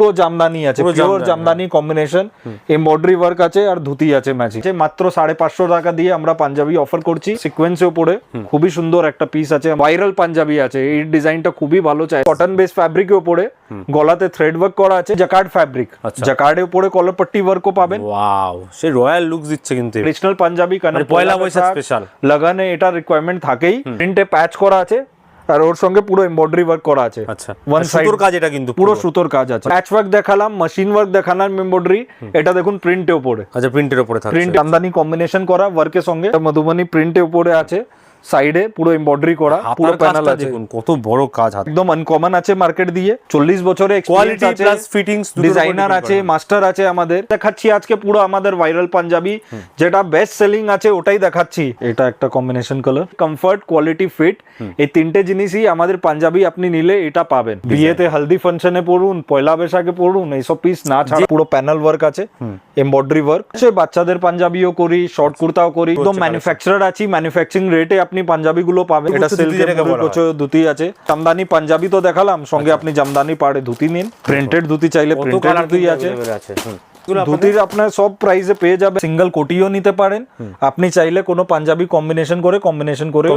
পুরো জামদানি আছে pure Jamdani, combination embroidery work আছে আর ধুতি আছে ম্যাচিং মাত্র সাড়ে পাঁচশো টাকা দিয়ে আমরা পাঞ্জাবি অফার করছি। সিকোয়েন্সের উপরে খুবই সুন্দর একটা পিস আছে। ভাইরাল পাঞ্জাবি আছে। এই ডিজাইনটা খুবই ভালো চাই। কটন বেস ফ্যাব্রিকের উপরে গলাতে থ্রেড ওয়ার্ক করা আছে। Jacquard fabric. জাকার্ডের উপরে কলার পট্টি ওয়ার্কও পাবেন। ওয়াও সেই রয়্যাল লুক দিচ্ছে কিন্তু ট্রেডিশনাল পাঞ্জাবি কারণ মানে পয়লা বৈশাখ স্পেশাল লাগানে এটা রিকোয়ারমেন্ট থাকেই। প্রিন্টে প্যাচ করা আছে। আর ওর সঙ্গে পুরো এমব্রয়ডারি ওয়ার্ক করা আছে। আচ্ছা। ওয়ান আর সুতোর কাজ এটা কিন্তু পুরো সুতোর কাজ আছে। প্যাচ ওয়ার্ক দেখালাম মেশিন ওয়ার্ক দেখালাম এমব্রয়ডারি এটা দেখুন প্রিন্টের উপরে। আচ্ছা প্রিন্টের উপরে থাকছে। প্রিন্ট আমদানি কম্বিনেশন করা ওয়ার্কের সঙ্গে। মধুবনী প্রিন্টের উপরে আছে। সাইডে পুরো এমব্রয়ডারি করা পুরো প্যানেল আছে। দেখুন কত বড় কাজ হাত। একদম আনকমন আছে মার্কেট দিয়ে চল্লিশ বছরে কোয়ালিটি আছে। প্লাস ফিটিংস ডিজাইনার আছে মাস্টার আছে আমাদের। দেখাচ্ছি আজকে পুরো আমাদের ভাইরাল পাঞ্জাবি যেটা বেস্ট সেলিং আছে ওটাই দেখাচ্ছি। এটা একটা combination colour comfort quality fit এই তিনটে জিনিসই আমাদের পাঞ্জাবি আপনি নিলে এটা পাবেন। বিয়েতে হলদি ফাংশনে পড়ুন পয়লা বৈশাখে পড়ুন এইসব পিস না ছাড়া পুরো প্যানেল ওয়ার্ক আছে এমব্রয়ডারি ওয়ার্ক সে বাচ্চাদের পাঞ্জাবিও করি শর্ট কুর্তাও করি। একদম ম্যানুফ্যাকচারার আছি ম্যানুফ্যাকচারিং রেটে আপনি পাঞ্জাবি গুলো পাবেন। এটা প্রচুর ধুতি আছে। জামদানি পাঞ্জাবি তো দেখালাম সঙ্গে আপনি জামদানি পাড়ে ধুতি নিন। প্রিন্টেড ধুতি চাইলে প্রিন্টেড ধুতি আছে। ধুতির আপনার সব প্রাইসে পেয়ে যাবে সিঙ্গেল কোটিও নিতে পারেন। আপনি চাইলে কোনো পাঞ্জাবি কম্বিনেশন করে কম্বিনেশন করে।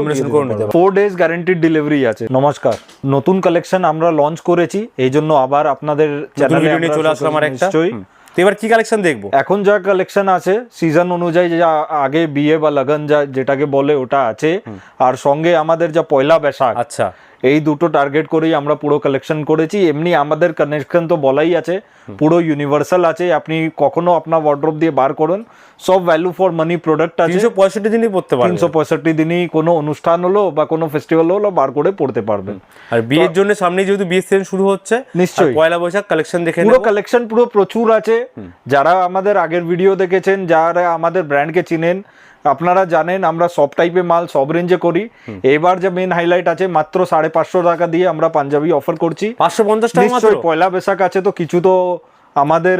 ফোর ডেজ গ্যারান্টিড ডেলিভারি আছে। নমস্কার। নতুন কালেকশন আমরা লঞ্চ করেছি। এই জন্য আবার আপনাদের চ্যানেলে চলে আসলাম নিশ্চয়ই। তো এবার কি কালেকশন দেখব? এখন যা কালেকশন আছে সিজন অনুযায়ী যা আগে বিয়ে বা লগন যা যেটাকে বলে ওটা আছে। আর সঙ্গে আমাদের যা পয়লা বৈশাখ আচ্ছা। এই দুটো টার্গেট করেই আমরা পুরো কালেকশন করেছি। এমনি আমাদের কানেকশন তো বলাই আছে পুরো ইউনিভার্সাল আছে আপনি কখনো আপনার ওয়ার্ড্রপ দিয়ে বার করুন সব ভ্যালু ফর মানি প্রোডাক্ট আছে। তিনশো পঁয়ষট্টি দিনই পড়তে পারবে। তিনশো পঁয়ষট্টি দিনই কোনো অনুষ্ঠান হলো বা কোনো ফেস্টিভ্যাল হলো বার করে পড়তে পারবেন আর বিয়ের জন্য সামনে যেহেতু বিয়ের সিজন শুরু হচ্ছে নিশ্চয়ই। পয়লা বৈশাখ কালেকশন দেখে পুরো কালেকশন পুরো প্রচুর আছে। যারা আমাদের আগের ভিডিও দেখেছেন যারা আমাদের ব্র্যান্ডকে চিনেন আপনারা জানেন আমরা সব টাইপের মাল সব রেঞ্জে করি। এবার যে মেন হাইলাইট আছে মাত্র সাড়ে পাঁচশো টাকা দিয়ে আমরা পাঞ্জাবি অফার করছি। পাঁচশো পঞ্চাশ টাকা পয়লা বৈশাখ আছে তো কিছু তো আমাদের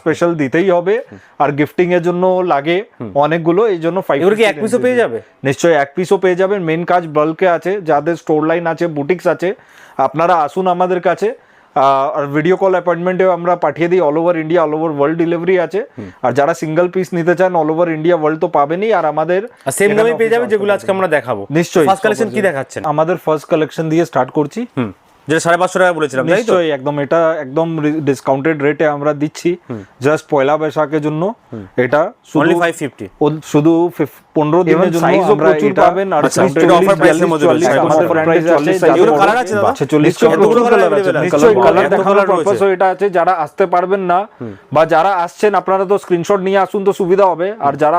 স্পেশাল দিতেই হবে। আর গিফটিং এর জন্য লাগে অনেকগুলো এই জন্য এক পিসও পেয়ে যাবে? নিশ্চয়ই এক পিসও পেয়ে যাবেন। মেন কাজ বাল্কে আছে যাদের স্টোর লাইন আছে বুটিক্স আছে আপনারা আসুন আমাদের কাছে। আর ভিডিও কল অ্যাপয়েন্টমেন্টেও আমরা পাঠিয়ে দিই all over India all over world delivery আছে। আর যারা সিঙ্গেল পিস নিতে চান অল ওভার ইন্ডিয়া ওয়ার্ল্ড তো পাবেনই। আর আমাদের সেম দামে পেয়ে যাবে যেগুলো আজকে আমরা দেখাবো। নিশ্চয়ই। ফার্স্ট কালেকশন কি দেখাচ্ছেন? আমাদের ফার্স্ট কালেকশন দিয়ে স্টার্ট করছি। হুম। যেটা সাড়ে পাঁচশো টাকা বলেছিলাম নিশ্চয়ই একদম এটা একদম ডিসকাউন্টেড রেটে আমরা দিচ্ছি। জাস্ট পয়লা বৈশাখের জন্য এটা শুধু ফাইভ ফিফটি শুধু পনেরো দিনের জন্য আমরা এটা- পাবেন আর এটা আছে যারা আসতে পারবেন না বা যারা আসছেন আপনারা তো স্ক্রিনশট নিয়ে আসুন তো সুবিধা হবে। আর যারা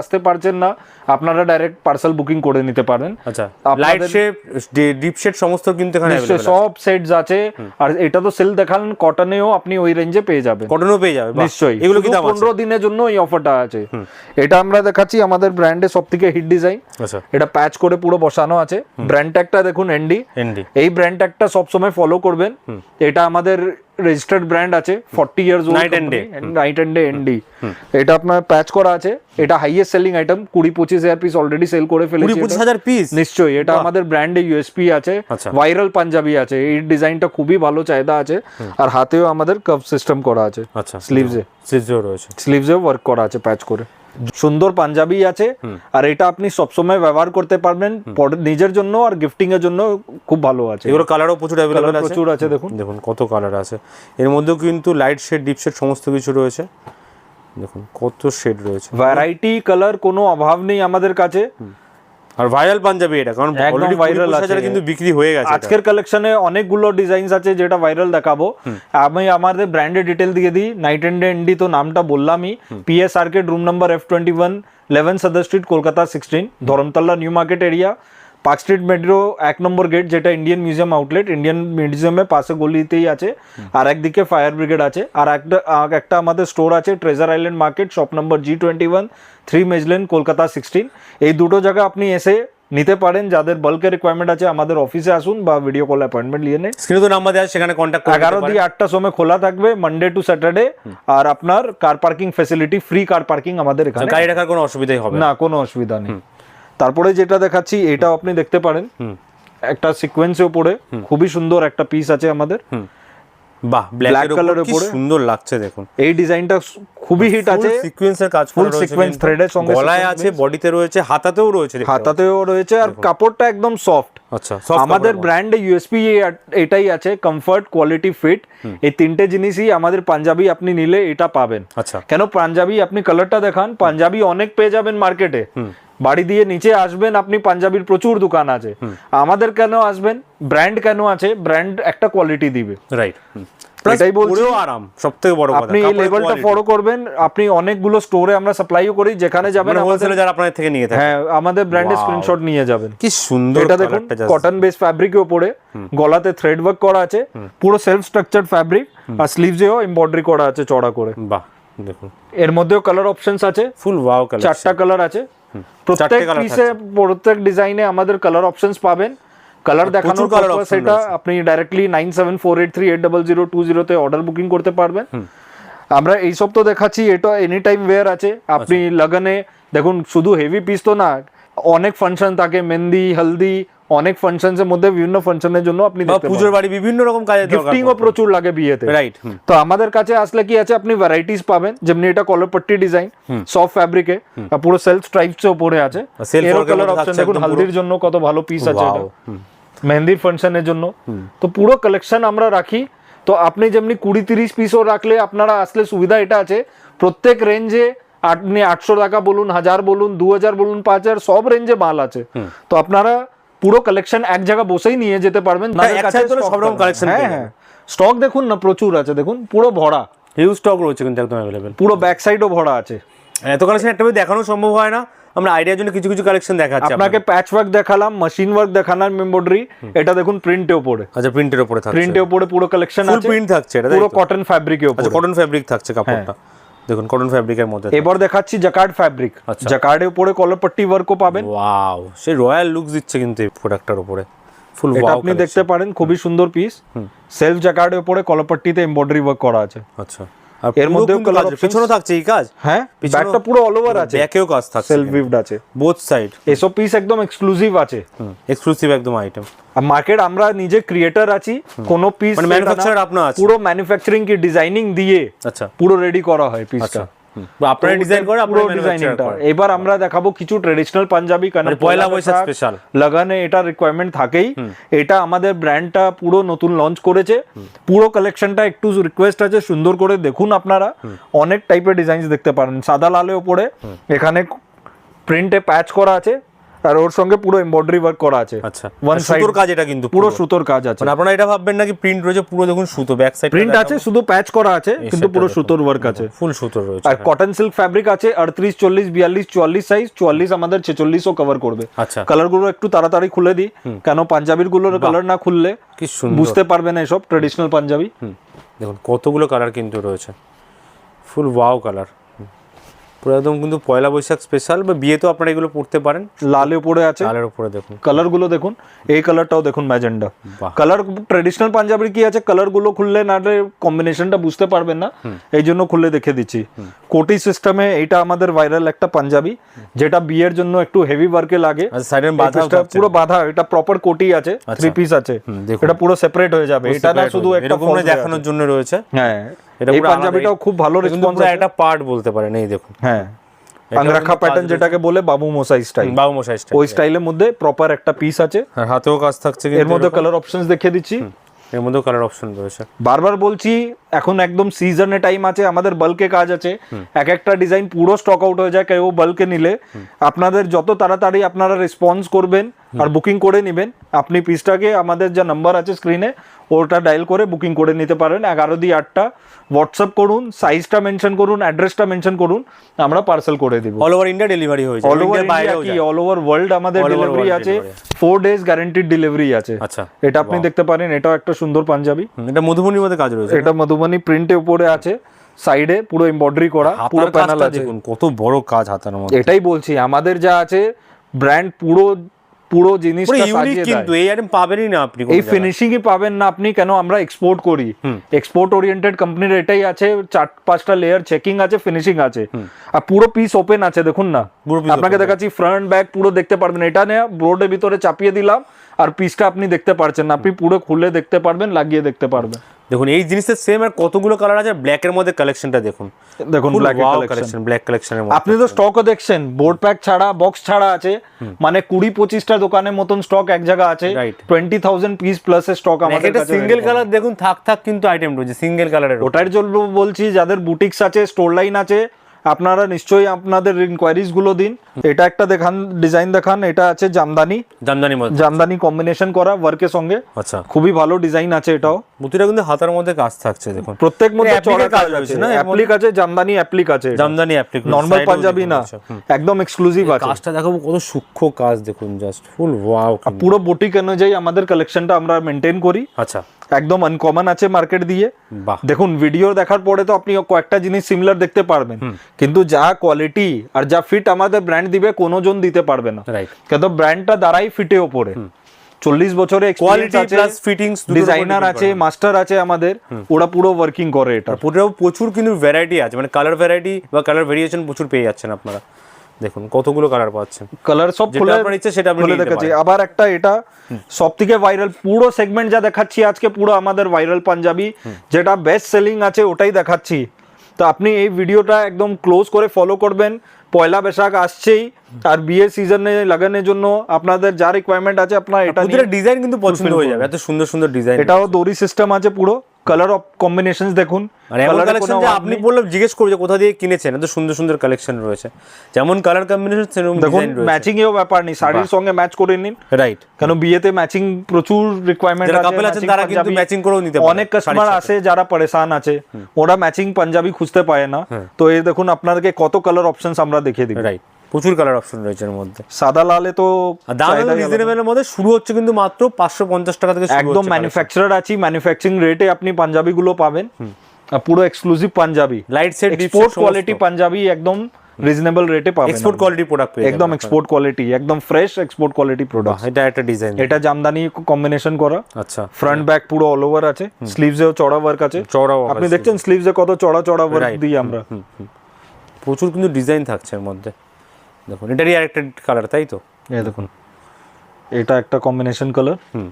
আসতে পারছেন না আপনারা ডাইরেক্ট পার্সেল বুকিং করে নিতে পারেন। আচ্ছা লাইট শেপ ডিপ শেড সমস্ত কিন্তু এখানে। সব সেটস আছে। আর এটা তো সেল দেখান কটনেও আপনি ওই রেঞ্জে পেয়ে যাবেন। কটনও পেয়ে যাবে বাহ। নিশ্চয়ই। এগুলো কি দাম আছে? পনেরো দিনের জন্য এই অফারটা আছে। এটা আমরা দেখাচ্ছি আমাদের ব্র্যান্ডে সব থেকে হিট ডিজাইন আচ্ছা। এটা প্যাচ করে পুরো বসানো আছে। ব্র্যান্ড ট্যাগটা দেখুন এনডি এনডি এই ব্র্যান্ড ট্যাগটা সবসময় ফলো করবেন। এটা আমাদের রেজিস্টার্ড ব্র্যান্ড আছে forty years Night and night and day ND এটা আপনার প্যাচ করা আছে এটা হাইয়েস্ট সেলিং আইটেম কুড়ি পঁচিশ হাজার পিস অলরেডি সেল করে ফেলেছি পঁচিশ হাজার পিস নিশ্চয়ই এটা আমাদের ব্র্যান্ডে ইউএসপি আছে আচ্ছা। ভাইরাল পাঞ্জাবি আছে এই ডিজাইনটা খুবই ভালো চাহিদা আছে আর হাতেও আমাদের কাপ সিস্টেম করা আছে আচ্ছা স্লিভসে স্লিভসও রয়েছে। স্লিভসেও ওয়ার্ক করা আছে প্যাচ করে। সুন্দর পাঞ্জাবি আছে আর এটা আপনি সবসময় ব্যবহার করতে পারবেন পরে- নিজের জন্য আর গিফটিং এর জন্য খুব ভালো আছে। এগুলো কালারও প্রচুর অ্যাভেলেবল আছে। প্রচুর আছে দেখুন। দেখুন কত কালার আছে। এর মধ্যেও কিন্তু লাইট শেড ডিপ শেড সমস্ত কিছু রয়েছে। দেখুন কত শেড রয়েছে। ভ্যারাইটি কালার কোনো অভাব নেই আমাদের কাছে। আর ভাইরাল পাঞ্জাবি এটা কারণ অলরেডি ভাইরাল আছে। কিন্তু বিক্রি হয়ে গেছে আজকের কালেকশনে অনেকগুলো ডিজাইনস আছে যেটা ভাইরাল দেখাবো। আমি আমাদের ব্র্যান্ডের ডিটেল দিয়ে দিই। নাইট এন্ড এনডি তো নামটা বললামই। PS arcade room number F twenty one eleven Sudder street Kolkata sixteen Dharmatala new market area park street metro এক নম্বর গেট যেটা ইন্ডিয়ান মিউজিয়াম আউটলেট ইন্ডিয়ান মিউজিয়ামের পাশে গলিতেই আছে। আর একদিকে ফায়ার ব্রিগেড আছে। আর একটা একটা আমাদের স্টোর আছে ট্রেজার আইল্যান্ড মার্কেট শপ নম্বর G twenty one three Madge Lane Kolkata sixteen এই দুটো জায়গা আপনি এসে নিতে পারেন। যাদের বাল্কের রিকোয়ারমেন্ট আছে আমাদের অফিসে আসুন বা ভিডিও কল অ্যাপয়েন্টমেন্ট নিয়ে নেন। স্ক্রিনে তো নাম্বার দেওয়া আছে, সেখানে কন্ট্যাক্ট এগারো দিয়ে আটটার সময় খোলা থাকবে মানডে টু স্যাটারডে আর আপনার car parking facility free car parking আমাদের এখানে। গাড়ি রাখার কোনো অসুবিধাই হবে না। কোনো অসুবিধা নেই। তারপরে যেটা দেখাচ্ছি এটাও আপনি দেখতে পারেন। একটা সিকোয়েন্সের উপরে খুবই সুন্দর একটা পিস আছে আমাদের। বাহ ব্ল্যাক Black কালারের উপরে। সুন্দর লাগছে দেখুন। এই ডিজাইনটা খুবই হিট আছে। সিকোয়েন্সের কাজ কিন্তু। thread এর সঙ্গে গলায় আছে বডিতে রয়েছে হাতাতেও রয়েছে হাতাতেও রয়েছে আর কাপড়টা একদম সফট আচ্ছা আমাদের ব্র্যান্ডে ইউএসপি এটাই আছে কমফর্ট কোয়ালিটি ফিট এই তিনটে জিনিসই আমাদের পাঞ্জাবি আপনি নিলে এটা পাবেন। আচ্ছা। কেন পাঞ্জাবি আপনি কালারটা দেখান পাঞ্জাবি অনেক পেয়ে যাবেন মার্কেটে বাড়ি দিয়ে নিচে আসবেন আপনি পাঞ্জাবির প্রচুর দোকান আছে। আমাদের কেন আসবেন? ব্র্যান্ড কেন আছে? ব্র্যান্ড একটা কোয়ালিটি দিবে। রাইট এটাই বলছি। আরাম বড় কথা। আপনি এই লেভেলটা ফলো করবেন আপনি অনেকগুলো স্টোরে আমরা সাপ্লাইও করি যেখানে যাবেন মানে হোলসেলে যারা আপনাদের থেকে নিয়ে থাকে। হ্যাঁ আমাদের ব্র্যান্ডের স্ক্রিনশট নিয়ে যাবেন। কি সুন্দর এটা দেখুন কটন বেস ফ্যাব্রিকের উপরে গলাতে থ্রেড ওয়ার্ক করা আছে পুরো সেলফ স্ট্রাকচার ফ্যাব্রিক আর স্লিভসেও এমব্রয়ডারি করা আছে চড়া করে। বাহ দেখুন। এর মধ্যেও কালার অপশনস আছে। ফুল ওয়াও কালার চারটা কালার আছে। প্রত্যেক পিসে প্রত্যেক ডিজাইনে আমাদের কালার অপশনস পাবেন। কালার দেখানোর আপনি directly nine seven four eight three eight double zero two জিরোতে অর্ডার বুকিং করতে পারবেন। আমরা এইসব তো দেখাচ্ছি এটা এনি টাইম ওয়্যার আছে। আপনি আচ্ছা। লাগানে দেখুন শুধু হেভি পিস তো না অনেক ফাংশন থাকে মেহেন্দি হলদি অনেক ফাংশনস এর মধ্যে বিভিন্ন ফাংশনের জন্য আপনি বা পুজোর বাড়ি বিভিন্ন রকম কাজে দরকার গিফটিংও প্রচুর লাগে বিয়েতে। রাইট তো আমাদের কাছে আসলে কি আছে আপনি ভ্যারাইটিস পাবেন। যেমনি এটা কলার পট্টি ডিজাইন সফট ফ্যাব্রিকে পুরো সেলফ স্ট্রাইপস এর উপরে আছে। এর কালার অপশন দেখুন হলদির জন্য কত ভালো পিস আছে এটা। মেহেন্দির ফাংশনের জন্য। তো পুরো কালেকশন আমরা রাখি। তো আপনি যেমনি কুড়ি তিরিশ পিসও রাখলে আপনারা আসলে সুবিধা এটা আছে। প্রত্যেক রেঞ্জে আপনি আটশো টাকা বলুন হাজার বলুন দু হাজার বলুন পাঁচ হাজার সব রেঞ্জে মাল আছে। তো আপনারা পুরো কালেকশন এক জায়গা বসেই নিয়ে যেতে পারবেন। stock সব রকম collection হ্যাঁ হ্যাঁ। স্টক দেখুন না প্রচুর আছে দেখুন পুরো ভরা। হিউজ স্টক রয়েছে কিন্তু একদম অ্যাভেলেবেল পুরো ব্যাক সাইডও ভরা আছে। এত কালেকশন একটা দেখানো সম্ভব হয় না। আমরা আইডিয়ার জন্য কিছু কিছু কালেকশন দেখাচ্ছি আপনাকে প্যাচ ওয়ার্ক দেখালাম মেশিন ওয়ার্ক দেখালাম এমব্রয়ডারি এটা দেখুন প্রিন্টে উপরে। আচ্ছা প্রিন্টের উপরে থাকছে। প্রিন্টে উপরে পুরো কালেকশন ফুল প্রিন্ট থাকছে এটা পুরো কটন ফ্যাব্রিকের উপরে আচ্ছা কটন ফ্যাব্রিক থাকছে কাপড়টা। দেখুন কটন ফ্যাব্রিকের মধ্যে এবার দেখাচ্ছি জাকার্ড ফ্যাব্রিক আচ্ছা। জাকার্ডের উপরে কলার পট্টি ওয়ার্কও পাবেন। ওয়াও সে রয়্যাল লুক দিচ্ছে কিন্তু এই প্রোডাক্টটার উপরে। ফুল এটা ওয়াও আপনি দেখতে পারেন খুবই সুন্দর পিস সেলফ জাকার্ডের উপরে কলার পট্টিতে এমব্রয়ডারি ওয়ার্ক করা আছে। আচ্ছা। এর মধ্যেও কালার options- থাকছে এই কাজ। হ্যাঁ ব্যাকটা পুরো অল ওভার আছে। ব্যাকেও কাজ থাকছে। সেলফ উইভড আছে বোথ সাইড এসব পিস একদম এক্সক্লুসিভ আছে। এক্সক্লুসিভ একদম আইটেম আর মার্কেট আমরা নিজে ক্রিয়েটার আছি কোনো পিস মানে manufacturer আপনার আছে? পুরো ম্যানুফ্যাকচারিং কি ডিজাইনিং দিয়ে আচ্ছা। পুরো রেডি করা হয় পিসটা আপনারা ডিজাইন করে আপনারা ডিজাইনিংটা এবার আমরা দেখাবো কিছু পাঞ্জাবি কারণ মানে পয়লা বৈশাখ স্পেশাল লাগানে এটা রিকোয়ারমেন্ট থাকেই। এটা আমাদের ব্র্যান্ডটা পুরো নতুন লঞ্চ করেছে। পুরো কালেকশনটা একটু রিকোয়েস্ট আছে সুন্দর করে দেখুন আপনারা। অনেক টাইপের ডিজাইন দেখতে পারেন। সাদা লালের উপরে এখানে প্রিন্টে প্যাচ করা আছে। আর ওর সঙ্গে পুরো এমব্রয়ডারি ওয়ার্ক করা আছে। আচ্ছা। One সুতোর কাজ এটা কিন্তু পুরো সুতোর কাজ আছে। মানে আপনারা এটা ভাববেন নাকি প্রিন্ট রয়েছে পুরো দেখুন সুতো ব্যাক সাইড প্রিন্ট আছে শুধু প্যাচ করা আছে কিন্তু পুরো সুতোর ওয়ার্ক আছে। ফুল সুতো রয়েছে আর কটন সিল্ক ফ্যাব্রিক আছে আটত্রিশ চল্লিশ বিয়াল্লিশ চুয়াল্লিশ সাইজ চুয়াল্লিশ আমাদের ছেচল্লিশও কভার করবে। আচ্ছা। কালারগুলো একটু তাড়াতাড়ি খুলে দিই। কেন পাঞ্জাবিরগুলোর কালার না খুললে কি সুন্দর। বুঝতে পারবে না এসব ট্রেডিশনাল পাঞ্জাবি। দেখুন কতগুলো কালার কিন্তু রয়েছে। ফুল ওয়াও কালার পুরো একদম কিন্তু পয়লা বৈশাখ স্পেশাল বা বিয়েতেও আপনারা এগুলো পড়তে পারেন। লালে উপরে আছে। কালার উপরে দেখুন। কালারগুলো দেখুন। এই কালারটাও দেখুন ম্যাজেন্ডা। কালার ট্রেডিশনাল পাঞ্জাবির কি আছে? কালারগুলো খুললে না কম্বিনেশনটা বুঝতে পারবেন না। এই জন্য খুলে দেখে দিচ্ছি। কোটি সিস্টেমে এটা আমাদের ভাইরাল একটা পাঞ্জাবি যেটা বিয়ের জন্য একটু হেভি ওয়ার্কে লাগে। সাইডে এই বাধা পুরো বাধা এটা প্রপার কোটি আছে থ্রি পিস আছে। এটা পুরো সেপারেট হয়ে যাবে। এটা না শুধু একটা দেখানোর জন্য রয়েছে। হ্যাঁ। এটা এই পুরো পাঞ্জাবিটাও খুব ভালো রেসপন্স পুরো একটা পার্ট বলতে পারেন এই দেখুন। হ্যাঁ। আংরাখা প্যাটার্ন যেটাকে বলে বাবু মশাই স্টাইল বাবু মশাই স্টাইল ওই স্টাইলের মধ্যে প্রপার একটা পিস আছে। আর হাতেও কাজ থাকছে এর মধ্যে কালার অপশনস দেখিয়ে দিচ্ছি। এর মধ্যেও কালার অপশন রয়েছে। বারবার বলছি এখন একদম সিজনে টাইম আছে আমাদের বাল্কে কাজ আছে। এক একটা ডিজাইন পুরো স্টক আউট হয়ে যায় কেউ বাল্কে নিলে। আপনাদের যত তাড়াতাড়ি আপনারা রেসপন্স করবেন আর বুকিং করে নেবেন আপনি পিসটাকে আমাদের যা নাম্বার আছে স্ক্রিনে ওটা ডায়াল করে বুকিং করে নিতে পারেন। এগারো দিয়ে আটটা হোয়াটসঅ্যাপ করুন সাইজটা মেনশন করুন অ্যাড্রেসটা মেনশন করুন আমরা পার্সেল করে দিব। অল ওভার ইন্ডিয়া ডেলিভারি হয়েছে। অল ওভার বাইরেও কি? অল ওভার ওয়ার্ল্ড আমাদের ডেলিভারি আছে। ফোর ডেজ গ্যারান্টিড ডেলিভারি আছে। আচ্ছা। এটা আপনি দেখতে পারেন এটাও একটা সুন্দর পাঞ্জাবি। এটা মধুবনীর মধ্যে কাজ রয়েছে। এটা মধুবনী প্রিন্টে উপরে আছে। সাইডে পুরো এমব্রয়ডারি করা পুরো প্যানেল আছে। কত বড় কাজ হাতার মধ্যে। এটাই বলছি আমাদের যা আছে ব্র্যান্ড পুরো পুরো জিনিসটা ইউনিক কিন্তু এই আইটেম পাবেনই না আপনি এই। ফিনিশিংই পাবেন না আপনি কেন? আমরা এক্সপোর্ট করি। এক্সপোর্ট ওরিয়েন্টেড কোম্পানির এটাই আছে চার পাঁচটা লেয়ার চেকিং আছে ফিনিশিং আছে। আর পুরো পিস ওপেন আছে দেখুন না। আপনাকে দেখাচ্ছি ফ্রন্ট ব্যাক পুরো দেখতে পারবেন। এটা নিয়ে বোর্ডের ভিতরে চাপিয়ে দিলাম। আর পিসটা আপনি দেখতে পারছেন না। আপনি পুরো খুলে দেখতে পারবেন লাগিয়ে দেখতে পারবেন। দেখুন এই জিনিসের সেম আর কতগুলো কালার আছে? ব্ল্যাক এর মধ্যে কালেকশনটা দেখুন। দেখুন ব্ল্যাক কালেকশন ব্ল্যাক কালেকশনের মধ্যে আপনি তো স্টকও দেখছেন বোর্ড প্যাক ছাড়া বক্স ছাড়া আছে। মানে কুড়ি পঁচিশটা দোকানের মতন স্টক এক জায়গা আছে. Twenty thousand piece plus stock আমাদের কাছে সিঙ্গেল কালার দেখুন থাক থাক কিন্তু আইটেম রয়েছে সিঙ্গেল কালারের ওটার জন্য বলছি যাদের বুটিক্স আছে স্টোর লাইন আছে আপনারা নিশ্চয়ই আপনাদের ইনকোয়ারিজগুলো দিন। এটা একটা দেখান ডিজাইন দেখান এটা আছে জামদানি। জামদানি জামদানি কম্বিনেশন করা ওয়ার্কের সঙ্গে। আচ্ছা। খুবই ভালো ডিজাইন আছে এটাও। মুতিটা কিন্তু হাতার মধ্যে কাজ থাকছে দেখুন। প্রত্যেক মধ্যে চড়া কাজ আছে। না? অ্যাপ্লিক আছে জামদানি অ্যাপ্লিক আছে জামদানি অ্যাপ্লিক নর্মাল পাঞ্জাবি না। একদম এক্সক্লুসিভ আছে। কাজটা দেখাবো কত সূক্ষ্ম কাজ দেখুন জাস্ট ফুল ওয়াও পুরো বুটিক অনুযায়ী আমাদের কালেকশনটা আমরা মেনটেন করি। আচ্ছা। একদম আনকমন আছে মার্কেট দিয়ে। বাহ। দেখুন ভিডিও দেখার পরে তো আপনি কয়েকটা জিনিস সিমিলার দেখতে পারবেন। কিন্তু যা কোয়ালিটি আর যা ফিট আমাদের ব্র্যান্ড দিবে কোনো জন দিতে পারবে না। কিন্তু ব্র্যান্ডটা দাঁড়াই ফিটে ওপরে। চল্লিশ বছরে কোয়ালিটি প্লাস ফিটিংস ডিজাইনার আছে মাস্টার আছে আমাদের ওরা পুরো ওয়ার্কিং করে এটা। পুরো প্রচুর কিন্তু ভ্যারাইটি আছে মানে কালার ভ্যারাইটি বা কালার ভেরিয়েশন প্রচুর পেয়ে যাচ্ছেন আপনারা। দেখুন কতগুলো কালার পাচ্ছেন। কালার সব খুলে আপনার ইচ্ছে সেটা আপনি দেখাচ্ছি। আবার একটা এটা সব থেকে ভাইরাল পুরো সেগমেন্ট যা দেখাচ্ছি আজকে পুরো আমাদের ভাইরাল পাঞ্জাবি যেটা বেস্ট সেলিং আছে ওটাই দেখাচ্ছি। তো আপনি এই ভিডিওটা একদম ক্লোজ করে ফলো করবেন। পয়লা বৈশাখ আসছেই আর বিয়ের সিজনে লাগানোর জন্য আপনাদের যা রিকোয়ারমেন্ট আছে আপনার এটা ডিজাইন কিন্তু পছন্দ হয়ে যাবে এত সুন্দর সুন্দর ডিজাইন এটাও দড়ি সিস্টেম আছে পুরো। কালার অফ কম্বিনেশন দেখুন। আর এমন কালেকশন যে আপনি। বললাম জিজ্ঞেস করব কোথা দিয়ে কিনেছেন এত সুন্দর সুন্দর কালেকশন রয়েছে। যেমন কালার কম্বিনেশন সেরকম দেখুন ম্যাচিং এও ব্যাপার নেই শাড়ির সঙ্গে ম্যাচ করে নিন। রাইট কেন বিয়েতে ম্যাচিং প্রচুর রিকোয়ারমেন্ট যারা আছে আছেন তারা কিন্তু matching করেও নিতে পারে অনেক কাস্টমার আছে যারা পরেশান আছে ওরা ম্যাচিং পাঞ্জাবি খুঁজতে পায় না। হ্যাঁ। তো এই দেখুন আপনাদেরকে কত কালার অপশনস আমরা দেখিয়ে দিই রাইট প্রচুর কালার অপশন রয়েছে এর মধ্যে। সাদা লালে তো দাম। রিজনেবলের মধ্যে শুরু হচ্ছে কিন্তু মাত্র পাঁচশো পঞ্চাশ টাকা থেকে শুরু একদম। ম্যানুফ্যাকচারার আছি ম্যানুফ্যাকচারিং রেটে আপনি পাঞ্জাবি গুলো পাবেন পুরো exclusive Punjabi. Light set export quality Punjabi একদম রিজনেবল রেটে পাবেন এক্সপোর্ট কোয়ালিটি প্রোডাক্ট একদম এক্সপোর্ট কোয়ালিটি একদম ফ্রেশ এক্সপোর্ট কোয়ালিটি প্রোডাক্ট এটা একটা ডিজাইন এটা জামদানি কম্বিনেশন করা। আচ্ছা। ফ্রন্ট ব্যাক পুরো অল ওভার আছে। স্লিভসেও চড়া ওয়ার্ক আছে। চড়া আবার আপনি দেখছেন স্লিভসে কত চড়া চড়া ওয়ার্ক. দিই আমরা। প্রচুর কিন্তু ডিজাইন থাকছে এর মধ্যে। দেখুন এটারই আরেকটা কালার তাই তো? এই দেখুন এটা একটা কম্বিনেশন কালার হুম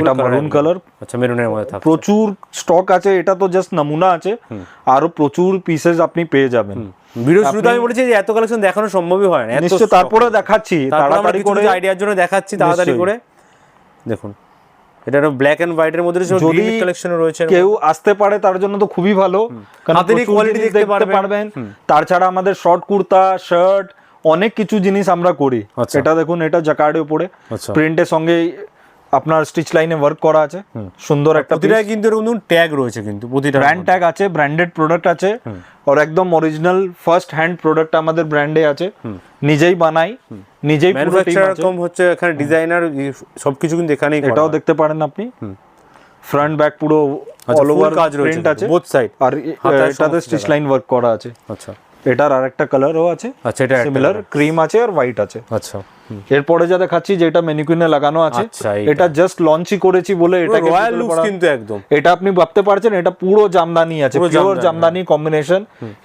এটা মারুন কালার আচ্ছা মেরুনের মধ্যে থাকছে। প্রচুর স্টক আছে এটা তো জাস্ট নমুনা আছে। আরও প্রচুর পিসেস আপনি পেয়ে যাবেন। ভিডিও শুরুতে আমি বলেছি যে এত কালেকশন দেখানো সম্ভবই হয় না নিশ্চয় তারপরে দেখাচ্ছি তাড়াতাড়ি করে আইডিয়ার জন্য দেখাচ্ছি তাড়াতাড়ি করে। দেখুন এটা ব্ল্যাক এন্ড হোয়াইট এর মধ্যে যদি কালেকশন রয়েছে কেউ আসতে পারে তার জন্য তো খুবই ভালো। কারণ দেখতে। পারবেন। তার ছাড়া আমাদের শর্ট কুর্তা শার্ট অনেক কিছু জিনিস আমরা করি। আচ্ছা। এটা দেখুন এটা জাকার্ডের উপরে। আচ্ছা। প্রিন্টের সঙ্গে আপনার স্টিচ লাইনে ওয়ার্ক করা আছে। সুন্দর একটা প্রতিটা কিন্তু এরকম ট্যাগ রয়েছে কিন্তু প্রতিটা ব্র্যান্ড ট্যাগ আছে ব্র্যান্ডেড প্রোডাক্ট আছে। আর একদম অরিজিনাল ফার্স্ট হ্যান্ড প্রোডাক্ট আমাদের ব্র্যান্ডে আছে। নিজেই বানাই নিজেই পুরো ম্যানুফ্যাকচারার কম হচ্ছে এখানে ডিজাইনার সবকিছু কিন্তু এখানেই এটাও দেখতে পারেন আপনি। ফ্রন্ট ব্যাক পুরো আচ্ছা, অল ওভার কাজ রয়েছে প্রিন্ট আছে। বোথ সাইড আর এটাতে স্টিচ লাইন ওয়ার্ক করা আছে। আচ্ছা। এটার আরেকটা কালারও আছে আচ্ছা এটা একটা সিমিলার ক্রিম আছে আর হোয়াইট আছে। আচ্ছা এরপরে যা দেখাচ্ছি যেটা মেনিকুইনে লাগানো আছে আচ্ছা, এটা জাস্ট লঞ্চই করেছি বলে এটা রয়্যাল লুকস কিন্তু একদম। এটা আপনি ভাবতে পারছেন এটা পুরো জামদানি আছে পুরো pure Jamdani, combination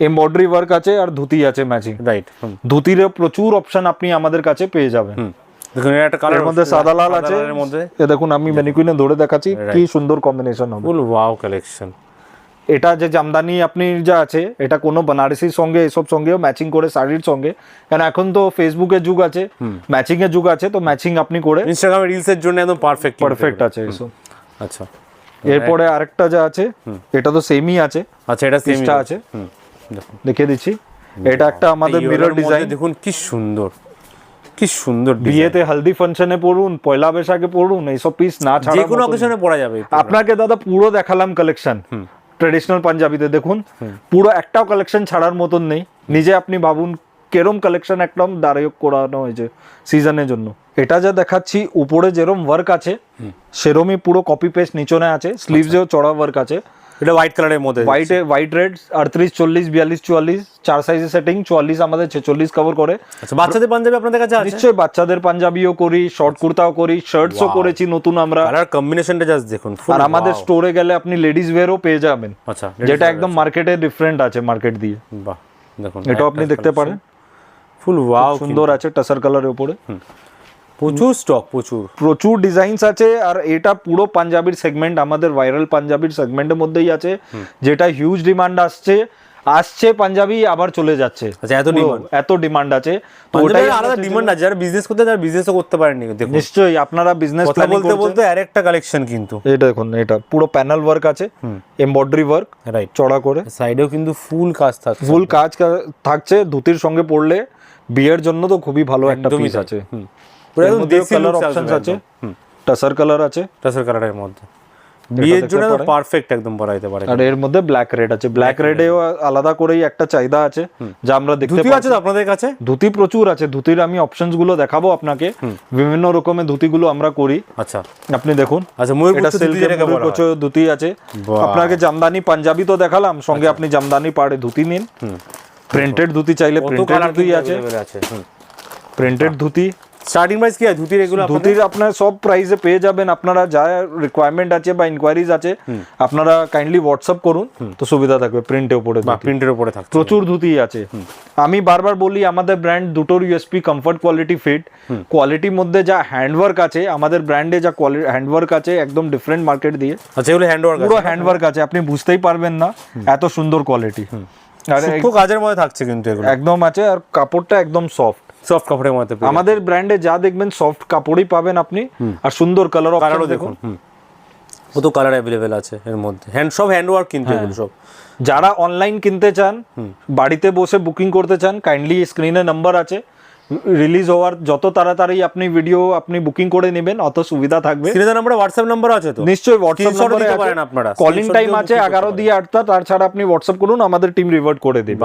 embroidery work আছে আর ধুতি আছে ম্যাচিং রাইট ধুতিরে প্রচুর অপশন আপনি আমাদের কাছে পেয়ে যাবেন। দেখুন এটা একটা কালারের মধ্যে সাদা লাল আছে। এর মধ্যে। এ দেখুন আমি ম্যানিকুইনে ধরে দেখাচ্ছি কি সুন্দর কম্বিনেশন হবে। ফুল ওয়াও কালেকশন এটা যে জামদানি আপনি যা আছে এটা কোনো বানারসির সঙ্গে এসব সঙ্গেও ম্যাচিং করে শাড়ির সঙ্গে। কারণ এখন তো ফেসবুকের যুগ আছে ম্যাচিং এর যুগ আছে তো ম্যাচিং আপনি করে ইনস্টাগ্রামে রিলস এর জন্য একদম পারফেক্ট পারফেক্ট আছে এসব। আচ্ছা। এরপরে আরেকটা যা আছে এটা তো সেমই আছে। আচ্ছা এটা সেম পিসটা আছে। দেখিয়ে দিচ্ছি। এটা একটা আমাদের মিরর ডিজাইন দেখুন কি সুন্দর। কি সুন্দর। বিয়েতে হলদি ফাংশনে পড়ুন পয়লা বৈশাখে পড়ুন এইসব পিস না ছাড়া যে কোনো অকেশনে পরা যাবে আপনাকে দাদা পুরো দেখালাম কালেকশন ট্রেডিশনাল পাঞ্জাবিতে দেখুন পুরো একটাও কালেকশন ছাড়ার মতন নেই। নিজে আপনি ভাবুন কেরম কালেকশন একদম দাঁড়িয়ে করানো হয়েছে সিজনের জন্য। এটা যা দেখাচ্ছি উপরে যেরম ওয়ার্ক আছে সেরমই পুরো কপি পেস্ট নিচনে আছে স্লিভসেও চড়া ওয়ার্ক আছে। এটা হোয়াইট কালারের মধ্যে হোয়াইট হোয়াইট রেড আটত্রিশ চল্লিশ বিয়াল্লিশ চুয়াল্লিশ চার সাইজের সেটিং চুয়াল্লিশ আমাদের ছেচল্লিশ কভার করে। আচ্ছা বাচ্চাদের পাঞ্জাবি আপনাদের কাছে নিশ্চয়ই বাচ্চাদের পাঞ্জাবিও করি শর্ট কুর্তাও করি শার্টসও করেছি নতুন আমরা। কালার কম্বিনেশনটা জাস্ট দেখুন আর আমাদের স্টোরে গেলে আপনি লেডিস ওয়্যারও পেয়ে যাবেন। আচ্ছা যেটা একদম মার্কেটে ডিফারেন্ট আছে মার্কেট দিয়ে। বাহ দেখুন এটাও আপনি দেখতে পারেন। ফুল ওয়াও সুন্দর আছে টাসার কালারের উপরে। প্রচুর স্টক প্রচুর। প্রচুর ডিজাইনস আছে আর এটা পুরো পাঞ্জাবির সেগমেন্ট আমাদের ভাইরাল পাঞ্জাবির সেগমেন্টের মধ্যেই আছে যেটা হিউজ ডিমান্ড আসছে আসছে পাঞ্জাবি আবার চলে যাচ্ছে। আচ্ছা এত ডিমান্ড এত ডিমান্ড আছে। তো ওটাই আলাদা ডিমান্ড আছে যারা বিজনেস করতে বিজনেসও করতে দেখুন। নিশ্চয়ই আপনারা বিজনেস কথা বলতে বলতে আরেকটা কালেকশন কিন্তু। এটা দেখুন এটা পুরো প্যানেল ওয়ার্ক আছে এমব্রয়ডারি ওয়ার্ক রাইট চড়া করে। সাইডেও কিন্তু ফুল কাজ থাকছে। ফুল কাজ থাকছে ধুতির সঙ্গে পড়লে বিয়ের জন্য তো খুবই ভালো একটা পিস আছে। হুম। কালার অপশনস আছে? টাসার কালার আছে? টাসের কালারের মধ্যে। বিয়ের জন্য পারফেক্ট একদম পরা যেতে পারে। আর এর মধ্যে ব্ল্যাক রেড আছে। ব্ল্যাক রেডেও আলাদা করেই একটা চাহিদা আছে যা আমরা দেখতে ধুতি পাচ্ছি। আছে আপনাদের কাছে? ধুতি প্রচুর আছে। ধুতির আমি অপশনসগুলো দেখাবো আপনাকে। বিভিন্ন রকমের ধুতিগুলো আমরা করি। আচ্ছা। আপনি দেখুন। আচ্ছা ময়ূর এটা। প্রচুর ধুতি আছে। আপনাকে জামদানি পাঞ্জাবি তো দেখালাম। সঙ্গে আপনি জামদানি পাড়ে ধুতি নিন। প্রিন্টেড ধুতি চাইলে প্রিন্টেড ধুতি আছে। প্রিন্টেড ধুতি। স্টার্টিং প্রাইস কি ধুতির এগুলো ধুতির আপনার সব প্রাইসে পেয়ে যাবেন। আপনারা যা রিকোয়ারমেন্ট আছে বা ইনকোয়ারিজ আছে আপনারা কাইন্ডলি হোয়াটসঅ্যাপ করুন। তো সুবিধা থাকবে প্রিন্টের উপরে প্রিন্টের উপরে থাকবে প্রচুর ধুতি আছে। আমি বারবার বলি আমাদের ব্র্যান্ড দুটোর ইউএসপি কমফর্ট কোয়ালিটি ফিট কোয়ালিটির মধ্যে যা হ্যান্ডওয়ার্ক আছে আমাদের ব্র্যান্ডে যা কোয়ালিটি হ্যান্ডওয়ার্ক আছে একদম ডিফারেন্ট মার্কেট দিয়ে। আচ্ছা এগুলো হ্যান্ড ওয়ার্ক পুরো হ্যান্ডওয়ার্ক আছে আপনি বুঝতেই পারবেন না এত সুন্দর কোয়ালিটি আর কাজের মধ্যে থাকছে কিন্তু একদম আছে আর কাপড়টা একদম সফট সফট কাপড়ের মধ্যে আমাদের ব্র্যান্ডে যা দেখবেন সফট কাপড়ই পাবেন আপনি। আর সুন্দর কালার কালারও দেখুন। কত কালার অ্যাভেলেবেল আছে এর মধ্যে। হ্যান্ড সব হ্যান্ড ওয়ার্ক কিন্তু এগুলো সব। যারা অনলাইন কিনতে চান বাড়িতে বসে বুকিং করতে চান কাইন্ডলি স্ক্রিনে নাম্বার আছে। রিলিজ হওয়ার যত তাড়াতাড়ি আপনি ভিডিও আপনি বুকিং করে নেবেন অত সুবিধা থাকবে। স্ক্রিনে নাম্বার হোয়াটসঅ্যাপ নাম্বার আছে তো? নিশ্চয়ই হোয়াটসঅ্যাপ নম্বরে দিতে পারেন আপনারা। কলিং টাইম আছে booking করতে এগারো দিয়ে আটটা তাছাড়া আপনি হোয়াটসঅ্যাপ করুন আমাদের টিম রিভার্ট করে দেবে।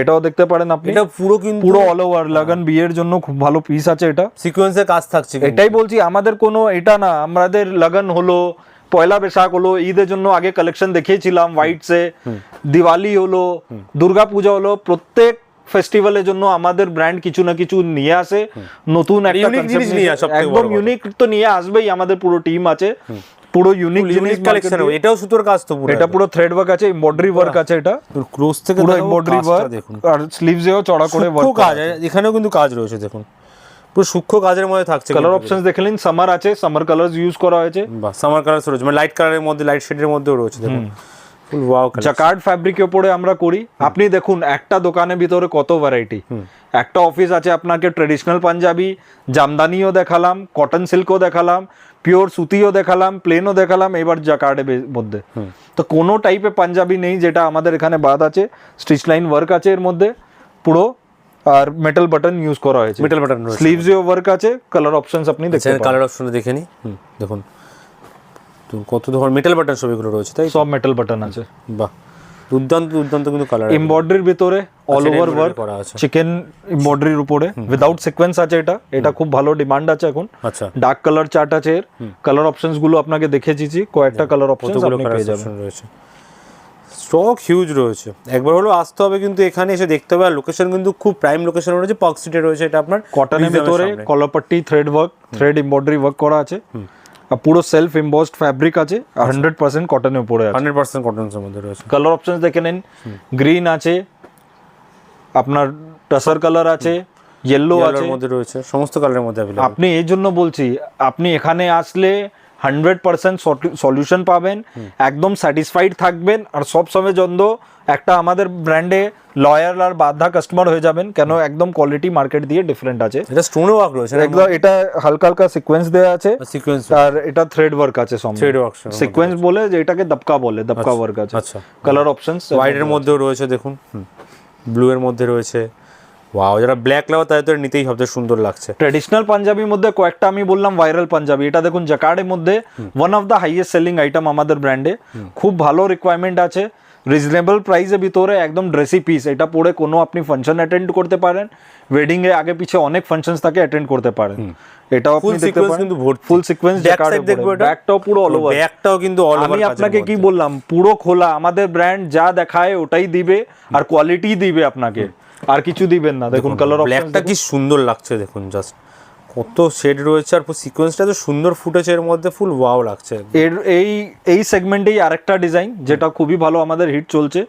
এটাও দেখতে পারেন আপনি। এটা পুরো কিন্তু পুরো অল ওভার লাগান বিয়ের জন্য খুব ভালো পিস আছে এটা। সিকোয়েন্সের কাজ থাকছে এটাই বলছি আমাদের কোনো এটা না আমাদের লগন হলো পয়লা বৈশাখ হলো ঈদের জন্য আগে কালেকশন দেখিয়েছিলাম হোয়াইটসে দিওয়ালি হলো দুর্গা পূজা হলো প্রত্যেক ফেস্টিভ্যালের জন্য আমাদের ব্র্যান্ড কিছু না কিছু নিয়ে আসে নতুন একটা একদম ইউনিক তো নিয়ে আসবেই আমাদের পুরো টিম আছে। পুরো ইউনিক জিনিস কালেকশন এটাও সুতোর কাজ তো পুরো এটা পুরো থ্রেড ওয়ার্ক আছে এমব্রয়ডারি ওয়ার্ক আছে এটা। থেকে পুরো এমব্রয়ডারি ওয়ার্ক আর স্লিভসেও চড়া করে ওয়ার্ক কাজ এখানেও কিন্তু কাজ রয়েছে দেখুন। পুরো সূক্ষ্ম কাজের মধ্যে থাকছে কালার অপশনস দেখে নিন সামার আছে সামার কালার্স ইউজ করা হয়েছে। সামার কালার রয়েছে মানে লাইট কালারের মধ্যে লাইট শেডের মধ্যেও রয়েছে দেখুন। ফুল ওয়াও জাকার্ড ফ্যাব্রিকের উপরে আমরা করি। আপনি দেখুন একটা দোকানের ভিতরে কত ভ্যারাইটি একটা অফিস আছে আপনাকে ট্রেডিশনাল পাঞ্জাবি জামদানিও দেখালাম কটন সিল্কও দেখালাম পিওর সুতিও দেখালাম প্লেনও দেখালাম এবার জাকার্ডের মধ্যে। তো কোনো টাইপের পাঞ্জাবি নেই যেটা আমাদের এখানে বাদ আছে। স্টিচ লাইন ওয়ার্ক আছে এর মধ্যে পুরো আর মেটাল বাটন ইউজ করা হয়েছে। মেটাল বাটন রয়েছে। স্লিভসেও ওয়ার্ক আছে কালার অপশনস আপনি দেখতে পারেন কালার অপশনটা দেখে নি? দেখুন। তো কত ধরনের মেটাল বাটন সব এগুলো রয়েছে তাই সব মেটাল বাটন আছে। বাহ। দুর্দান্ত দুর্দান্ত কিন্তু কালার এমব্রয়ডারির ভিতরে অল ওভার ওয়ার্ক করা আছে। চিকেন এমব্রয়ডারির উপরে উইদাউট সিকোয়েন্স আছে এটা। এটা খুব ভালো ডিমান্ড আছে এখন। আচ্ছা। ডার্ক কালার চার্ট আছে এর। কালার অপশনসগুলো আপনাকে দেখে কয়েকটা কালার অপশনস আপনি পেয়ে যাবেন। রয়েছে? স্টক হিউজ রয়েছে। একবার হলো আসতে হবে কিন্তু এখানে এসে দেখতে হবে। আর লোকেশন কিন্তু খুব প্রাইম লোকেশন রয়েছে। পার্ক স্ট্রিটে রয়েছে এটা আপনার কটনের ভিতরে সামনে। Thread work thread embroidery work করা আছে। পুরো সেলফ ইম্বসড ফ্যাব্রিক আছে হান্ড্রেড পার্সেন্ট কটনের উপরে হান্ড্রেড পার্সেন্ট কটনের মধ্যে রয়েছে। কালার অপশন দেখে নিন। গ্রিন আছে আপনার টাসার কালার আছে ইয়েলো আছে। মধ্যে রয়েছে সমস্ত কালারের মধ্যে আপনি এই জন্য বলছি আপনি এখানে আসলে হান্ড্রেড পার্সেন্ট সলিউশন পাবেন একদম স্যাটিসফাইড থাকবেন। আর সব সময় জন্য একটা আমাদের ব্র্যান্ডে লয়ার আর বাধা কাস্টমার হয়ে যাবেন কেন একদম কোয়ালিটি মার্কেট দিয়ে ডিফারেন্ট আছে। এটা স্টোনে ওয়ার্ক রয়েছে একদম এটা হালকা হালকা সিকোয়েন্স দেওয়া আছে সিকোয়েন্স আর এটা থ্রেড ওয়ার্ক আছে সব। থ্রেড ওয়ার্ক সিকোয়েন্স বলে যে এটাকে দবকা বলে দবকা ওয়ার্ক আছে। আচ্ছা। কালার অপশনস হোয়াইটের মধ্যেও রয়েছে দেখুন। ব্লু এর মধ্যে রয়েছে। ওয়াও যারা ব্ল্যাক লাও তাদের তো নিতেই সবচেয়ে সুন্দর লাগছে। ট্রেডিশনাল পাঞ্জাবির মধ্যে কয়েকটা আমি বললাম ভাইরাল পাঞ্জাবি এটা দেখুন জাকার্ডের মধ্যে one of the highest selling item আমাদের ব্র্যান্ডে খুব ভালো রিকোয়ারমেন্ট আছে। রিজনেবল প্রাইসের ভিতরে একদম ড্রেসি পিস এটা পরে কোনো আপনি ফাংশন অ্যাটেন্ড করতে পারেন। ওয়েডিং এ আগে পিছে অনেক ফাংশনস থাকে অ্যাটেন্ড করতে পারেন। এটাও আপনি দেখতে পারেন। কিন্তু। ফুল সিকোয়েন্স? ব্যাকটাও পুরো অল ওভার ব্যাগটাও কিন্তু অল আমি আপনাকে কি বললাম? পুরো খোলা। আমাদের ব্র্যান্ড যা দেখায় ওটাই দিবে। আর কোয়ালিটি দিবে আপনাকে। আর কিছু দিবেন না। দেখুন কালার ব্ল্যাকটা কি সুন্দর লাগছে দেখুন জাস্ট কত শেড রয়েছে আর সিকোয়েন্সটা তো সুন্দর ফুটেছে এর মধ্যে ফুল ওয়াও লাগছে এর এই এই সেগমেন্টেই আরেকটা ডিজাইন যেটা খুবই ভালো আমাদের হিট চলছে।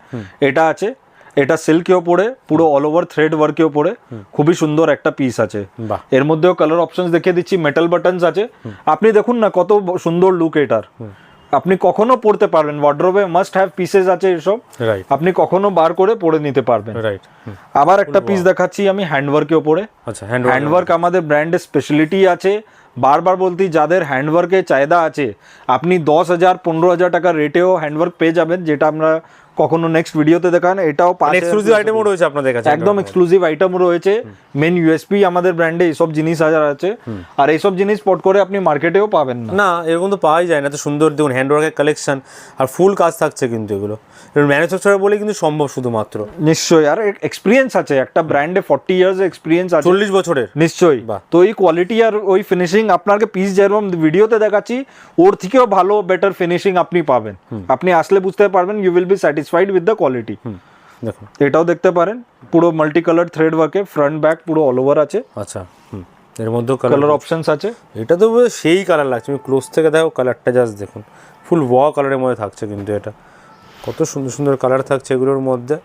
এটা আছে এটা সিল্কেও পড়ে পুরো অল ওভার থ্রেড ওয়ার্কেও পড়ে খুবই সুন্দর একটা পিস আছে। এর মধ্যেও কালার অপশনস দেখিয়ে দিচ্ছি মেটাল বাটনস আছে। আপনি দেখুন না কত সুন্দর লুক এটার। আপনি কখনো পড়তে পারবেন। ওয়ার্ড্রোবে মাস্ট হ্যাভ পিসেস আছে এসব। আপনি কখনো বার করে পরে নিতে পারবেন। রাইট আবার একটা পিস দেখাচ্ছি আমি হ্যান্ডওয়ার্কের ওপরে। আচ্ছা হ্যান্ড হ্যান্ডওয়ার্ক আমাদের ব্র্যান্ডের স্পেশালিটি আছে। বারবার বলতি যাদের হ্যান্ডওয়ার্কে চাহিদা আছে আপনি দশ হাজার পনেরো হাজার টাকা রেটেও হ্যান্ডওয়ার্ক পেয়ে যাবেন যেটা আমরা কখনো নেক্সট ভিডিওতে দেখান এটাও পাঁচ এক্সক্লুসিভ আইটেমও রয়েছে আপনাদের কাছে একদম এক্সক্লুসিভ আইটেম রয়েছে মেন ইউএসপি আমাদের ব্র্যান্ডে এইসব জিনিস হাজার আছে। আর এইসব জিনিস পট করে আপনি মার্কেটেও পাবেন না। না এরকম তো পাওয়াই যায় না তো সুন্দর দেখুন হ্যান্ডওয়ার্কের কালেকশন আর ফুল কাজ থাকছে কিন্তু এগুলো। ম্যানুফ্যাকচারার বলে কিন্তু সম্ভব শুধুমাত্র। নিশ্চয়ই আর এক্সপিরিয়েন্স আছে একটা ব্র্যান্ডে ফর্টি ইয়ার্স এক্সপিরিয়েন্স আছে। চল্লিশ বছরের। নিশ্চয়ই। তো এই কোয়ালিটি আর ওই ফিনিশিং আপনাকে পিস যেরকম ভিডিওতে দেখাচ্ছি ওর থেকেও ভালো বেটার ফিনিশিং আপনি পাবেন। আপনি আসলে বুঝতে পারবেন you will be satisfied with the quality দেখো এটাও দেখতে পারেন পুরো মাল্টি কালার থ্রেড ওয়ার্কে ফ্রন্ট ব্যাক পুরো অল ওভার আছে। আচ্ছা এর মধ্যেও কালার অপশনস আছে। এটা তো সেই কালার লাগছে আমি ক্লোজ থেকে দেখো কালারটা জাস্ট দেখুন। ফুল ওয়া কালারের মধ্যে থাকছে কিন্তু এটা। কত সুন্দর সুন্দর কালার থাকছে এগুলোর মধ্যে।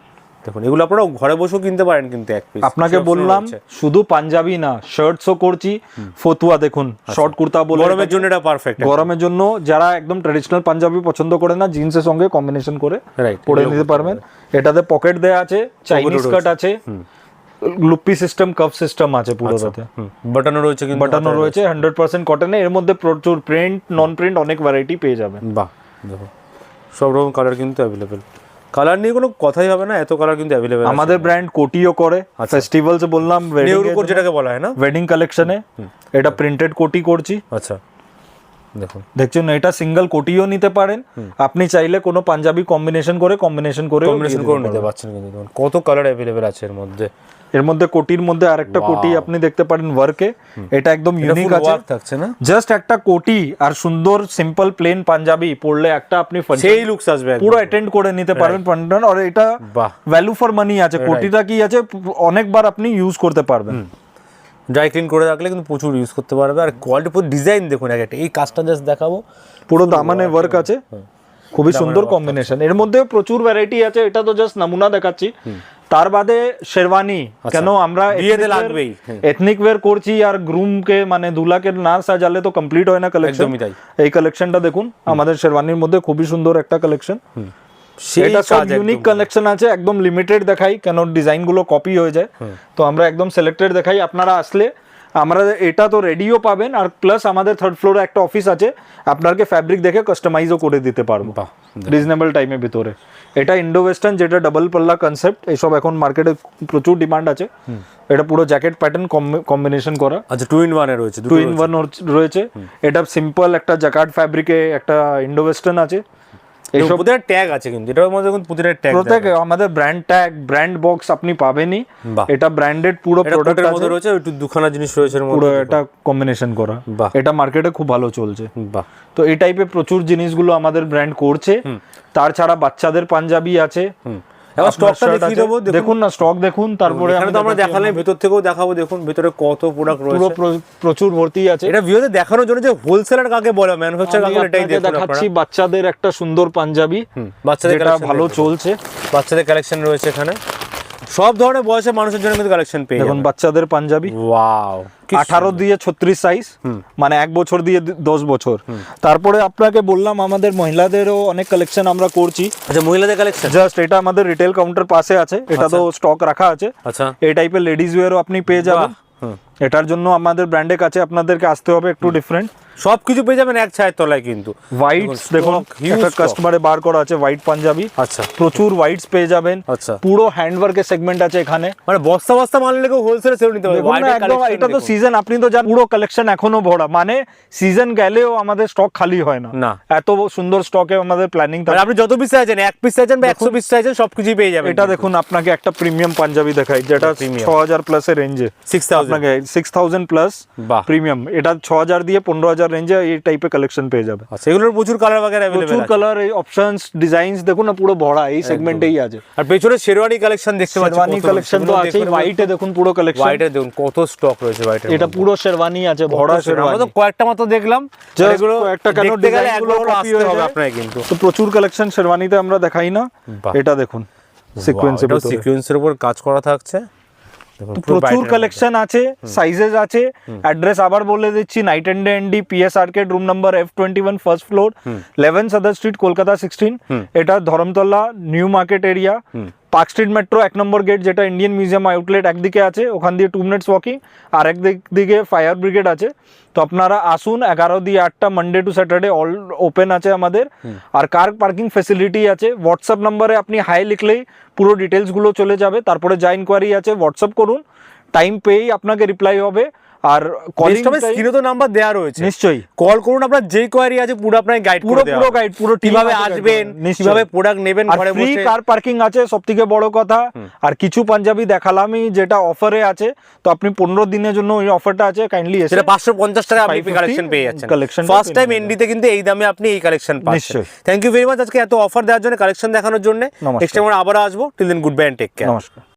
দেখুন এগুলো আপনারা ঘরে বসেও কিনতে পারেন কিন্তু এক পিস আপনাকে বললাম শুধু পাঞ্জাবি না শার্টসও করছি ফতুয়া দেখুন শর্ট কুর্তা বলে গরমের জন্য এটা পারফেক্ট গরমের জন্য যারা একদম ট্রেডিশনাল পাঞ্জাবি পছন্দ করে না জিন্সের সঙ্গে কম্বিনেশন করে পরে নিতে পারবেন। এটাতে পকেট দেয়া আছে চাইনিজ কাট আছে লুপি সিস্টেম কাপ সিস্টেম আছে পুরোটাতে। বাটনও রয়েছে কিন্তু বাটনও রয়েছে হান্ড্রেড পার্সেন্ট কটনে এর মধ্যে প্রচুর প্রিন্ট নন প্রিন্ট অনেক ভ্যারাইটি পেয়ে যাবেন। বাহ দেখো সব রকম কালার কিন্তু অ্যাভেলেবেল কালার নিয়ে কোনো কথাই হবে না এত কালার কিন্তু অ্যাভেলেবেল আমাদের ব্র্যান্ড কোটিও করে ফেস্টিভ্যালস বললাম নেউর উপর যেটাকে বলা হয় না? ওয়েডিং কালেকশনে এটা প্রিন্টেড কোটি করছি। আচ্ছা। দেখুন। দেখছেন এটা সিঙ্গেল কোটিও নিতে পারেন। আপনি চাইলে কোনো পাঞ্জাবি কম্বিনেশন করে কম্বিনেশন করে কম্বিনেশন করে নিতে পারছেন কিন্তু। দেখুন কত কালার অ্যাভেলেবেল আছে এর মধ্যে। এর মধ্যে কোটির মধ্যে আরেকটা কোটি আপনি দেখতে পারেন ওয়ার্কে এটা একদম ইউনিক আছে। থাকছে না? জাস্ট একটা কোটি আর সুন্দর সিম্পল প্লেন পাঞ্জাবি পরলে একটা আপনি সেই লুকস আসবে পুরো অ্যাটেন্ড করে নিতে পারবেন ফান্ডন আর এটা ভ্যালু ফর মানি আছে। কোটিটা কি আছে? অনেকবার আপনি ইউজ করতে পারবেন। ড্রাই ক্লিন করে রাখলে কিন্তু প্রচুর ইউজ করতে পারবে। আর কোয়ালিটি পুরো ডিজাইন দেখুন এক একটা। এই কাজটা জাস্ট দেখাবো। পুরো দামানে ওয়ার্ক আছে। খুবই সুন্দর কম্বিনেশন এর মধ্যে প্রচুর ভ্যারাইটি আছে। এটা তো জাস্ট নমুনা দেখাচ্ছি। তার বাদে শেরওয়ানি। কেন আমরা বিয়েতে লাগবেই। হ্যাঁ। এথনিক ওয়্যার করছি আর গ্রুম কে মানে দুলাকে না সাজালে তো কমপ্লিট হয় না কালেকশন। এই কালেকশনটা দেখুন। আমাদের শেরওয়ানির মধ্যে খুবই সুন্দর একটা কালেকশন এটা সব ইউনিক কালেকশন আছে একদম লিমিটেড দেখাই কেন ডিজাইন কপি হয়ে যায়। তো আমরা একদম সিলেক্টেড দেখাই আপনারা আসলে আমরা এটা তো রেডিও পাবেন আর প্লাস আমাদের থার্ড ফ্লোরে একটা অফিস আছে আপনাকে ফ্যাব্রিক দেখে কাস্টমাইজও করে দিতে পারব। রিজনেবল টাইমের ভিতরে। এটা ইন্ডো ওয়েস্টার্ন যেটা ডাবল পাল্লা কনসেপ্ট এইসব এখন মার্কেটে প্রচুর ডিমান্ড আছে। এটা পুরো জ্যাকেট প্যাটার্ন কম্বিনেশন করা। আচ্ছা টু ইন ওয়ানে রয়েছে টু ইন ওয়ান রয়েছে। এটা সিম্পল একটা জ্যাকার্ড ফ্যাব্রিকে একটা ইন্ডো ওয়েস্টার্ন আছে। এইসব প্রতিটা ট্যাগ আছে কিন্তু এটার মধ্যে কিন্তু প্রতিটা ট্যাগ প্রত্যেক আমাদের ব্র্যান্ড ট্যাগ ব্র্যান্ড বক্স আপনি পাবেনই। এটা ব্র্যান্ডেড পুরো প্রোডাক্ট মধ্যে রয়েছে একটু দুখানা জিনিস রয়েছে পুরো এটা কম্বিনেশন করা। এটা মার্কেটে খুব ভালো চলছে। বাহ। তো এই টাইপের প্রচুর জিনিসগুলো আমাদের ব্র্যান্ড করছে। তার ছাড়া বাচ্চাদের পাঞ্জাবি আছে। এবার স্টকটা দেখিয়ে দেবো দেখুন। না স্টক দেখুন তারপরে এখানে তো আমরা দেখালাম ভেতর থেকেও দেখাবো দেখুন ভেতরে কত প্রোডাক্ট পুরো রয়েছে। প্র- প্রচুর ভর্তি আছে। এটা ভিউতে দেখানোর জন্য যে হোলসেলার কাকে বলে ম্যানুফ্যাকচার কাকে এটাই দেখাচ্ছি বাচ্চাদের একটা সুন্দর পাঞ্জাবি বাচ্চাদের ভালো চলছে। বাচ্চাদের কালেকশন রয়েছে এখানে। সব ধরনের বয়সের মানুষের জন্য কিন্তু কালেকশন পেয়ে দেখুন বাচ্চাদের পাঞ্জাবি। ওয়াও আঠারো দিয়ে ছত্রিশ সাইজ মানে এক বছর দিয়ে দশ বছর। তারপরে আপনাকে বললাম আমাদের মহিলাদেরও অনেক কালেকশন আমরা করছি। আচ্ছা মহিলাদের কালেকশন জাস্ট এটা আমাদের রিটেল কাউন্টার পাশে আছে। এটা তো স্টক রাখা আছে। আচ্ছা। এই টাইপের লেডিস ওয়্যারও আপনি পেয়ে যাবেন। এটার জন্য আমাদের ব্র্যান্ডের কাছে আপনাদেরকে আসতে হবে একটু ডিফারেন্ট সব কিছু পেয়ে যাবেন এক ছায়ের তলায় কিন্তু। হোয়াইট দেখুন, একটা কাস্টমারে বার করা আছে হোয়াইট পাঞ্জাবি আচ্ছা। প্রচুর হোয়াইটস পেয়ে যাবেন। আচ্ছা। পুরো হ্যান্ডওয়ার্কের সেগমেন্ট আছে এখানে। মানে বস্তা বস্তা মাল নিলে হোলসেলে সেল নিতে পারবে। না, একদম এটা তো সিজন আপনি তো জানেন পুরো কালেকশন এখনও ভরা। মানে সিজন গেলেও আমাদের স্টক খালি হয় না। না। এত সুন্দর স্টকে আমাদের প্ল্যানিং মানে আপনি যত পিস চাইছেন এক পিস চাইছেন বা একশো পিস চাইছেন সবকিছুই পেয়ে যাবেন এটা দেখুন আপনাকে একটা প্রিমিয়াম পাঞ্জাবি দেখাই যেটা Premium। ছ হাজার প্লাসের রেঞ্জে সিক্স থাউজেন্ড আপনাকে সিক্স থাউজেন্ড প্লাস প্রিমিয়াম এটা ছ হাজার দিয়ে পনেরো হাজার রেঞ্জে এই টাইপের কালেকশন পেয়ে যাবে। আচ্ছা প্রচুর কালার বাগের প্রচুর কালার অপশনস ডিজাইনস দেখুন না পুরো ভরা এই সেগমেন্টেই আছে। আর পেছনে শেরওয়ানি কালেকশন দেখতে পাচ্ছি শেরওয়ানি কালেকশন তো আছে হোয়াইটে দেখুন পুরো কালেকশন হোয়াইটে দেখুন কত স্টক রয়েছে হোয়াইটে এটা পুরো শেরওয়ানি আছে ভরা আমরা তো কয়েকটা মাত্র দেখলাম এগুলো কেন আসতে হবে যায়। কিন্তু। তো প্রচুর কালেকশন শেরওয়ানিতে আমরা দেখাই না। এটা দেখুন সিকোয়েন্সের উপর কাজ করা থাকছে। প্রচুর কালেকশন আছে সাইজেস আছে। অ্যাড্রেস আবার বলে দিচ্ছি night and ND PS arcade room number F twenty one first floor eleven Sudder street Kolkata sixteen এটা Dharmatala new market area park street metro এক নম্বর গেট যেটা ইন্ডিয়ান মিউজিয়াম আউটলেট একদিকে আছে ওখান দিয়ে টু মিনিটস ওয়াকিং আর একদিক দিকে ফায়ার ব্রিগেড আছে। তো আপনারা আসুন এগারো দিয়ে আটটা Monday to Saturday all open আছে আমাদের। আর কার পার্কিং ফেসিলিটি আছে হোয়াটসঅ্যাপ নাম্বারে আপনি হাই লিখলেই পুরো ডিটেলসগুলো চলে যাবে। তারপরে যা ইনকোয়ারি আছে হোয়াটসঅ্যাপ করুন। টাইম পেয়েই আপনাকে রিপ্লাই হবে। আর কলিং স্ক্রিনে তো নাম্বার দেওয়া রয়েছে। নিশ্চয়ই। কল করুন আপনার যেই কোয়ারি আছে পুরো গাইড পুরো পুরো গাইড পুরো কীভাবে আসবেন। কীভাবে প্রোডাক্ট নেবেন ঘরে বসে। কার পার্কিং আছে সব থেকে বড় কথা। আর কিছু পাঞ্জাবি দেখালামই যেটা অফারে আছে। তো আপনি পনেরো দিনের জন্য ওই অফারটা আছে কাইন্ডলি এসে সেটা পাঁচশো পঞ্চাশ টাকা আপনি 550 কালেকশন পেয়ে যাচ্ছেন। টা ফার্স্ট টাইম। এনডিতে কিন্তু এই দামে আপনি এই কালেকশন পাচ্ছেন। থ্যাংক ইউ ভেরি মাচ আজকে এত অফার দেওয়ার জন্য কালেকশন দেখানোর জন্য। নেক্সট টাইম আমরা আবার আসব। Till then good bye and take care নমস্কার।